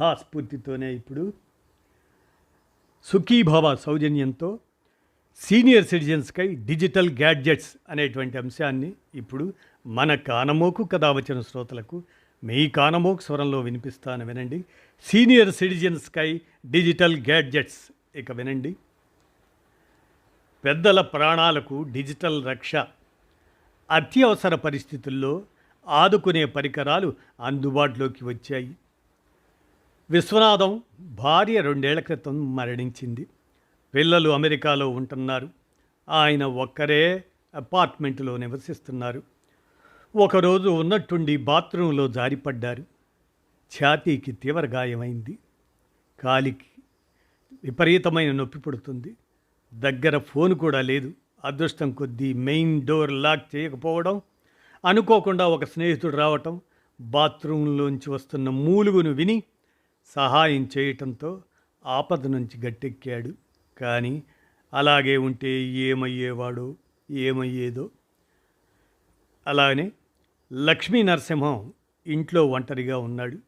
ఆ స్ఫూర్తితోనే ఇప్పుడు సుఖీభవ సౌజన్యంతో సీనియర్ సిటిజన్స్కై డిజిటల్ గ్యాడ్జెట్స్ అనేటువంటి అంశాన్ని ఇప్పుడు మన కానమోకు కథ వచ్చిన శ్రోతలకు మీ కానమోకు స్వరంలో వినిపిస్తాను వినండి. సీనియర్ సిటిజన్స్కై డిజిటల్ గ్యాడ్జెట్స్ ఇక వినండి. పెద్దల ప్రాణాలకు డిజిటల్ రక్ష అత్యవసర పరిస్థితుల్లో ఆదుకునే పరికరాలు అందుబాటులోకి వచ్చాయి. విశ్వనాథం భార్య రెండేళ్ళ క్రితం మరణించింది. పిల్లలు అమెరికాలో ఉంటున్నారు. ఆయన ఒక్కరే అపార్ట్మెంట్లో నివసిస్తున్నారు. ఒకరోజు ఉన్నట్టుండి బాత్రూంలో జారిపడ్డారు. ఛాతీకి తీవ్ర గాయమైంది. కాలికి విపరీతమైన నొప్పి పుడుతుంది. దగ్గర ఫోన్ కూడా లేదు. అదృష్టం కొద్దీ మెయిన్ డోర్ లాక్ చేయకపోవడం అనుకోకుండా ఒక స్నేహితుడు రావటం బాత్రూంలోంచి వస్తున్న మూలుగును విని సహాయం చేయటంతో ఆపద నుంచి గట్టెక్కాడు. కానీ అలాగే ఉంటే ఏమయ్యేవాడో ఏమయ్యేదో? అలానే లక్ష్మీ నరసింహం ఇంట్లో ఒంటరిగా ఉన్నాడు.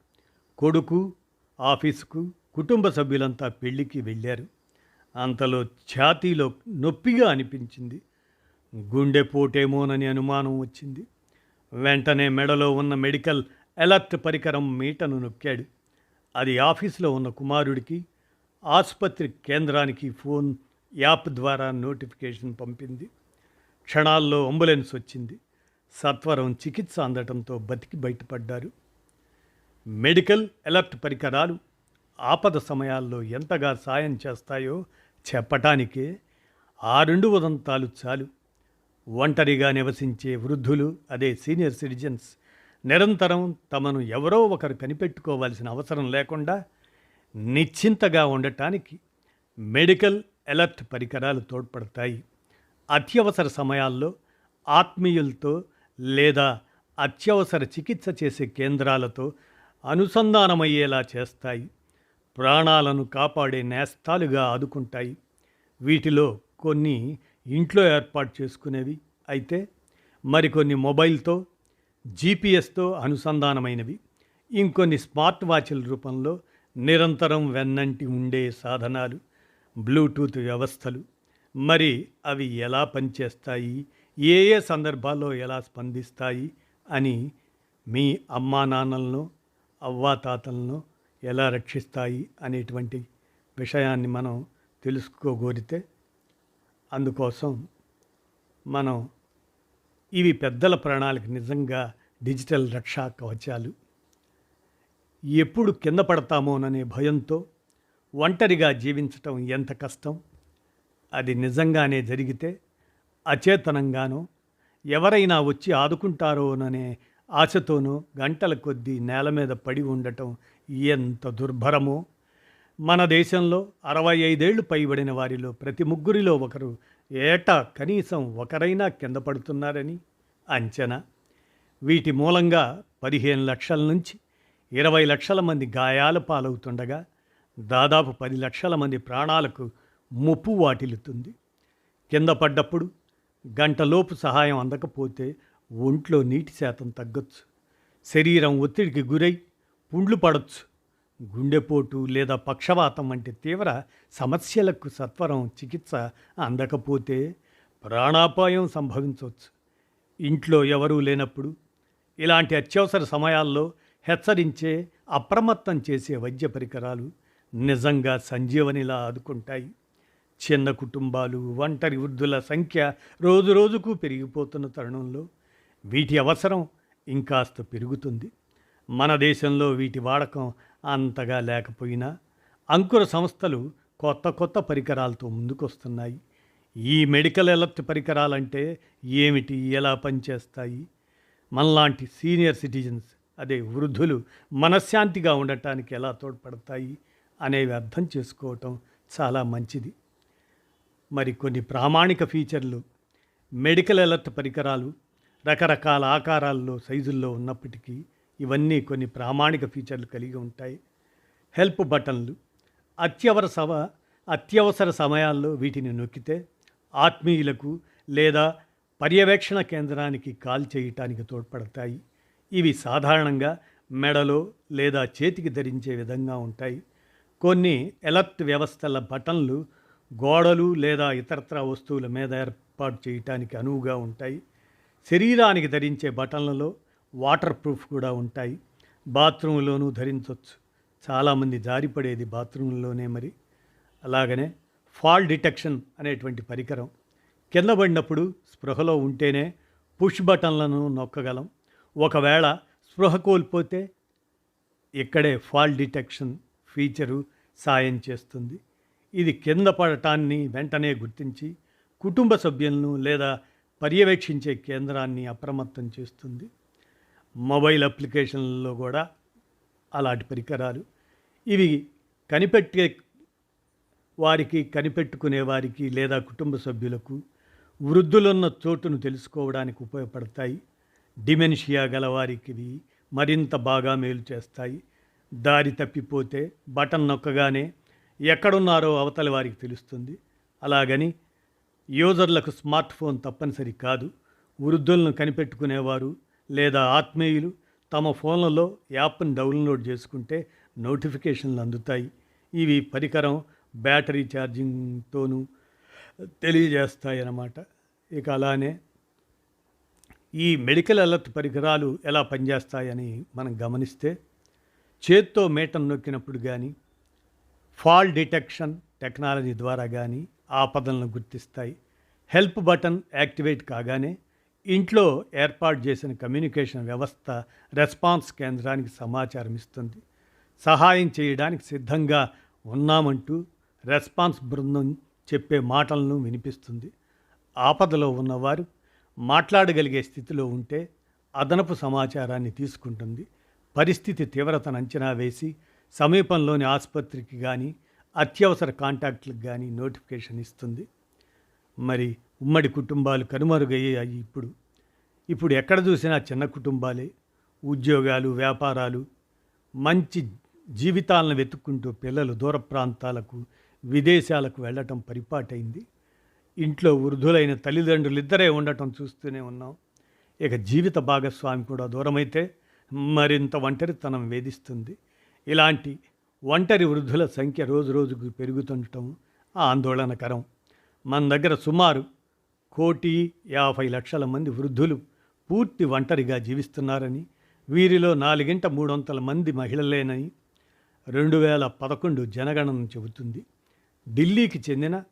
కొడుకు ఆఫీసుకు కుటుంబ సభ్యులంతా పెళ్ళికి వెళ్ళారు. అంతలో ఛాతీలో నొప్పిగా అనిపించింది. గుండెపోటేమోనని అనుమానం వచ్చింది. వెంటనే మెడలో ఉన్న మెడికల్ అలర్ట్ పరికరం మీటను నొక్కాడు. అది ఆఫీసులో ఉన్న కుమారుడికి ఆసుపత్రి కేంద్రానికి ఫోన్ యాప్ ద్వారా నోటిఫికేషన్ పంపింది. క్షణాల్లో అంబులెన్స్ వచ్చింది. సత్వరం చికిత్స అందటంతో బతికి బయటపడ్డారు. మెడికల్ అలర్ట్ పరికరాలు ఆపద సమయాల్లో ఎంతగా సాయం చేస్తాయో చెప్పటానికే ఆ రెండు ఉదంతాలు చాలు. ఒంటరిగా నివసించే వృద్ధులు అదే సీనియర్ సిటిజన్స్ నిరంతరం తమను ఎవరో ఒకరు కనిపెట్టుకోవాల్సిన అవసరం లేకుండా నిశ్చింతగా ఉండటానికి మెడికల్ అలర్ట్ పరికరాలు తోడ్పడతాయి. అత్యవసర సమయాల్లో ఆత్మీయులతో లేదా అత్యవసర చికిత్స చేసే కేంద్రాలతో అనుసంధానమయ్యేలా చేస్తాయి. ప్రాణాలను కాపాడే నేస్తాలుగా ఆదుకుంటాయి. వీటిలో కొన్ని ఇంట్లో ఏర్పాటు చేసుకునేవి అయితే మరికొన్ని మొబైల్తో జీపీఎస్తో అనుసంధానమైనవి. ఇంకొన్ని స్మార్ట్ వాచ్ల రూపంలో నిరంతరం వెన్నంటి ఉండే సాధనాలు బ్లూటూత్ వ్యవస్థలు. మరి అవి ఎలా పనిచేస్తాయి? ఏ ఏ సందర్భాల్లో ఎలా స్పందిస్తాయి? అని మీ అమ్మా నాన్నలను అవ్వాతాతలను ఎలా రక్షిస్తాయి అనేటువంటి విషయాన్ని మనం తెలుసుకోగోరితే అందుకోసం మనం ఇవి పెద్దల ప్రాణాలకు నిజంగా డిజిటల్ రక్షా కవచాలు. ఎప్పుడు కింద పడతామోననే భయంతో ఒంటరిగా జీవించటం ఎంత కష్టం? అది నిజంగానే జరిగితే అచేతనంగానో ఎవరైనా వచ్చి ఆదుకుంటారోననే ఆశతోనో గంటల కొద్దీ నేల మీద పడి ఉండటం ఎంత దుర్భరమో! మన దేశంలో అరవై ఐదేళ్ళు పైబడిన వారిలో ప్రతి ముగ్గురిలో ఒకరు ఏటా కనీసం ఒకరైనా కింద పడుతున్నారని? అంచనా. వీటి మూలంగా పదిహేను లక్షల నుంచి ఇరవై లక్షల మంది గాయాల పాలవుతుండగా దాదాపు పది లక్షల మంది ప్రాణాలకు ముప్పు వాటిల్లుతుంది. కింద పడ్డప్పుడు గంటలోపు సహాయం అందకపోతే ఒంట్లో నీటి శాతం తగ్గొచ్చు. శరీరం ఒత్తిడికి గురై పుండ్లు పడవచ్చు గుండెపోటు లేదా పక్షవాతం వంటి తీవ్ర సమస్యలకు సత్వరం చికిత్స అందకపోతే ప్రాణాపాయం సంభవించవచ్చు. ఇంట్లో ఎవరూ లేనప్పుడు ఇలాంటి అత్యవసర సమయాల్లో హెచ్చరించే అప్రమత్తం చేసే వైద్య పరికరాలు నిజంగా సంజీవనిలా ఆదుకుంటాయి. చిన్న కుటుంబాలు ఒంటరి వృద్ధుల సంఖ్య రోజు రోజుకు పెరిగిపోతున్న తరుణంలో వీటి అవసరం ఇంకాస్త పెరుగుతుంది. మన దేశంలో వీటి వాడకం అంతగా లేకపోయినా అంకుర సంస్థలు కొత్త కొత్త పరికరాలతో ముందుకొస్తున్నాయి. ఈ మెడికల్ ఎలర్ట్ పరికరాలంటే ఏమిటి ఎలా పనిచేస్తాయి? మనలాంటి సీనియర్ సిటిజన్స్ అదే వృద్ధులు మనశ్శాంతిగా ఉండటానికి ఎలా తోడ్పడతాయి అనేవి అర్థం చేసుకోవటం చాలా మంచిది. మరి కొన్ని ప్రామాణిక ఫీచర్లు. మెడికల్ ఎలర్ట్ పరికరాలు రకరకాల ఆకారాల్లో సైజుల్లో ఉన్నప్పటికీ ఇవన్నీ కొన్ని ప్రామాణిక ఫీచర్లు కలిగి ఉంటాయి. హెల్ప్ బటన్లు అత్యవసర సవ అత్యవసర సమయాల్లో వీటిని నొక్కితే ఆత్మీయులకు లేదా పర్యవేక్షణ కేంద్రానికి కాల్ చేయటానికి తోడ్పడతాయి. ఇవి సాధారణంగా మెడలో లేదా చేతికి ధరించే విధంగా ఉంటాయి. కొన్ని ఎలర్ట్ వ్యవస్థల బటన్లు గోడలు లేదా ఇతరత్ర వస్తువుల మీద ఏర్పాటు చేయటానికి అనువుగా ఉంటాయి. శరీరానికి ధరించే బటన్లలో వాటర్ ప్రూఫ్ కూడా ఉంటాయి. బాత్రూంలోనూ ధరించవచ్చు చాలామంది జారిపడేది బాత్రూంలోనే మరి. అలాగనే ఫాల్ డిటెక్షన్ అనేటువంటి పరికరం. కింద పడినప్పుడు స్పృహలో ఉంటేనే పుష్ బటన్లను నొక్కగలం. ఒకవేళ స్పృహ కోల్పోతే ఇక్కడే ఫాల్ డిటెక్షన్ ఫీచరు సాయం చేస్తుంది. ఇది కింద పడటాన్ని వెంటనే గుర్తించి కుటుంబ సభ్యులను లేదా పర్యవేక్షించే కేంద్రాన్ని అప్రమత్తం చేస్తుంది. మొబైల్ అప్లికేషన్లలో కూడా అలాంటి పరికరాలు. ఇవి కనిపెట్టే వారికి కనిపెట్టుకునే వారికి లేదా కుటుంబ సభ్యులకు వృద్ధులున్న చోటును తెలుసుకోవడానికి ఉపయోగపడతాయి. డిమెన్షియా గలవారికి ఇవి మరింత బాగా మేలు చేస్తాయి. దారి తప్పిపోతే బటన్ నొక్కగానే ఎక్కడున్నారో అవతలి వారికి తెలుస్తుంది. అలాగని యూజర్లకు స్మార్ట్ ఫోన్ తప్పనిసరి కాదు. వృద్ధులను కనిపెట్టుకునేవారు లేదా ఆత్మీయులు తమ ఫోన్లలో యాప్ను డౌన్లోడ్ చేసుకుంటే నోటిఫికేషన్లు అందుతాయి. ఇవి పరికరం బ్యాటరీ ఛార్జింగ్తోనూ తెలియజేస్తాయి అన్నమాట ఇక అలానే ఈ మెడికల్ అలర్ట్ పరికరాలు ఎలా పనిచేస్తాయని మనం గమనిస్తే చేత్తో మేటం నొక్కినప్పుడు కానీ ఫాల్ డిటెక్షన్ టెక్నాలజీ ద్వారా కానీ ఆపదలను గుర్తిస్తాయి. హెల్ప్ బటన్ యాక్టివేట్ కాగానే ఇంట్లో ఏర్పాటు చేసిన కమ్యూనికేషన్ వ్యవస్థ రెస్పాన్స్ కేంద్రానికి సమాచారం ఇస్తుంది. సహాయం చేయడానికి సిద్ధంగా ఉన్నామంటూ రెస్పాన్స్ బృందం చెప్పే మాటలను వినిపిస్తుంది. ఆపదలో ఉన్నవారు మాట్లాడగలిగే స్థితిలో ఉంటే అదనపు సమాచారాన్ని తీసుకుంటుంది. పరిస్థితి తీవ్రతను అంచనా వేసి సమీపంలోని ఆసుపత్రికి కానీ అత్యవసర కాంటాక్ట్లకు కానీ నోటిఫికేషన్ ఇస్తుంది. మరి ఉమ్మడి కుటుంబాలు కనుమరుగయ్యాయి ఇప్పుడు. ఇప్పుడు ఎక్కడ చూసినా చిన్న కుటుంబాలే. ఉద్యోగాలు వ్యాపారాలు మంచి జీవితాలను వెతుక్కుంటూ పిల్లలు దూర ప్రాంతాలకు విదేశాలకు వెళ్ళటం పరిపాటైంది. ఇంట్లో వృద్ధులైన తల్లిదండ్రులు ఇద్దరే ఉండటం చూస్తూనే ఉన్నాం. ఇక జీవిత భాగస్వామి కూడా దూరమైతే మరింత ఒంటరితనం వేధిస్తుంది. ఇలాంటి ఒంటరి వృద్ధుల సంఖ్య రోజు రోజుకు పెరుగుతుండటం ఆందోళనకరం. మన దగ్గర సుమారు కోటి యాభై లక్షల మంది వృద్ధులు పూర్తి ఒంటరిగా జీవిస్తున్నారని వీరిలో నాలుగింట మూడొంతల మంది మహిళలేనని రెండు వేల పదకొండు జనగణన చెబుతుంది. ఢిల్లీకి చెందిన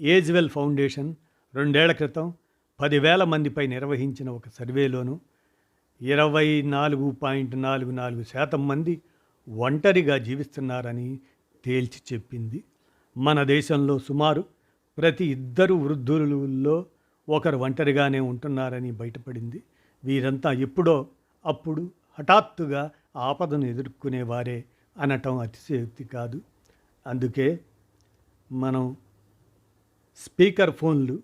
ఏజ్వెల్ ఫౌండేషన్ రెండేళ్ళ క్రితం పదివేల మందిపై నిర్వహించిన ఒక సర్వేలోనూ ఇరవై నాలుగు పాయింట్ నాలుగు నాలుగు శాతం మంది ఒంటరిగా జీవిస్తున్నారని తేల్చి చెప్పింది. మన దేశంలో సుమారు ప్రతి ఇద్దరు వృద్ధులలో ఒకరు ఒంటరిగానే ఉంటున్నారని బయటపడింది. వీరంతా ఎప్పుడో అప్పుడు హఠాత్తుగా ఆపదను ఎదుర్కొనేవారే అనటం అతిశయోక్తి కాదు. అందుకే మనం స్పీకర్ ఫోన్లు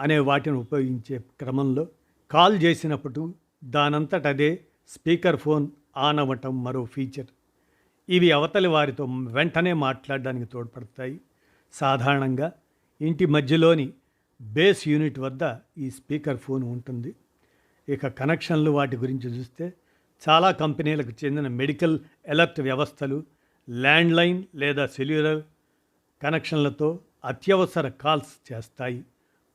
అనే వాటిని ఉపయోగించే క్రమంలో కాల్ చేసినప్పుడు దానంతట అదే స్పీకర్ ఫోన్ ఆన్ అవ్వటం మరో ఫీచర్. ఇవి అవతలి వారితో వెంటనే మాట్లాడడానికి తోడ్పడతాయి. సాధారణంగా ఇంటి మధ్యలోని బేస్ యూనిట్ వద్ద ఈ స్పీకర్ ఫోన్ ఉంటుంది. ఇక కనెక్షన్లు వాటి గురించి చూస్తే చాలా కంపెనీలకు చెందిన మెడికల్ ఎలర్ట్ వ్యవస్థలు ల్యాండ్లైన్ లేదా సెల్యులర్ కనెక్షన్లతో అత్యవసర కాల్స్ చేస్తాయి.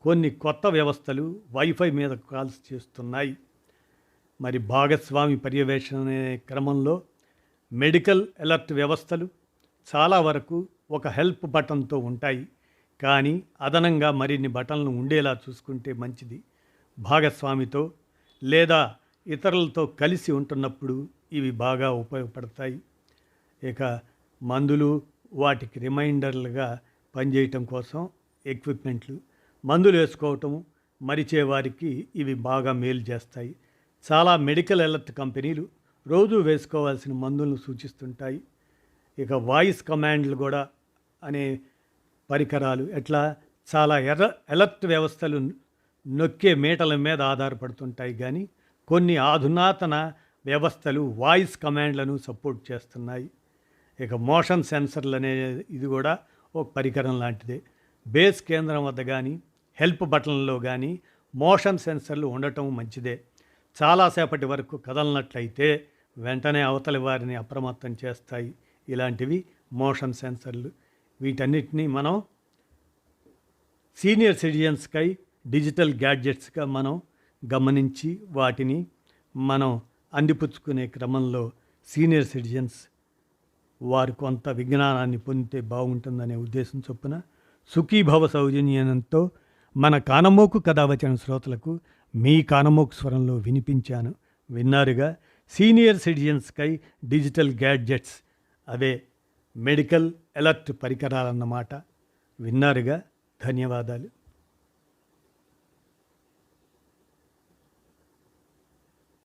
కొన్ని కొత్త వ్యవస్థలు వైఫై మీద కాల్స్ చేస్తున్నాయి. మరి భాగస్వామి పర్యవేక్షణ క్రమంలో మెడికల్ ఎలర్ట్ వ్యవస్థలు చాలా వరకు ఒక హెల్ప్ బటన్తో ఉంటాయి. కానీ అదనంగా మరిన్ని బటన్లు ఉండేలా చూసుకుంటే మంచిది. భాగస్వామితో లేదా ఇతరులతో కలిసి ఉంటున్నప్పుడు ఇవి బాగా ఉపయోగపడతాయి. ఇక మందులు వాటికి రిమైండర్లుగా పనిచేయటం కోసం ఎక్విప్మెంట్లు మందులు వేసుకోవటం మరిచే వారికి ఇవి బాగా మేలు చేస్తాయి. చాలా మెడికల్ అలర్ట్ కంపెనీలు రోజు వేసుకోవాల్సిన మందులను సూచిస్తుంటాయి. ఇక వాయిస్ కమాండ్లు కూడా అనే పరికరాలు ఎట్లా చాలా ఎర్ర ఎలర్ట్ వ్యవస్థలు నొక్కే మీటల మీద ఆధారపడుతుంటాయి. కానీ కొన్ని ఆధునాతన వ్యవస్థలు వాయిస్ కమాండ్లను సపోర్ట్ చేస్తున్నాయి. ఇక మోషన్ సెన్సర్లు అనే ఇది కూడా ఒక పరికరం లాంటిదే. బేస్ కేంద్రం వద్ద కానీ హెల్ప్ బటన్లో కానీ మోషన్ సెన్సర్లు ఉండటం మంచిదే. చాలాసేపటి వరకు కదలనట్లయితే వెంటనే అవతలి వారిని అప్రమత్తం చేస్తాయి. ఇలాంటివి మోషన్ సెన్సర్లు. వీటన్నిటినీ మనం సీనియర్ సిటిజన్స్కై డిజిటల్ గ్యాడ్జెట్స్గా మనం గమనించి వాటిని మనం అందిపుచ్చుకునే క్రమంలో సీనియర్ సిటిజన్స్ వారు కొంత విజ్ఞానాన్ని పొందితే బాగుంటుందనే ఉద్దేశం చొప్పున సుఖీభవ సౌజన్యంతో మన కానమోకు కథావచన వచ్చిన శ్రోతలకు మీ కానమోకు స్వరంలో వినిపించాను. విన్నారుగా సీనియర్ సిటిజన్స్కై డిజిటల్ గ్యాడ్జెట్స్ అవే మెడికల్ అలర్ట్ పరికరాలన్నమాట. విన్నారుగా? ధన్యవాదాలు.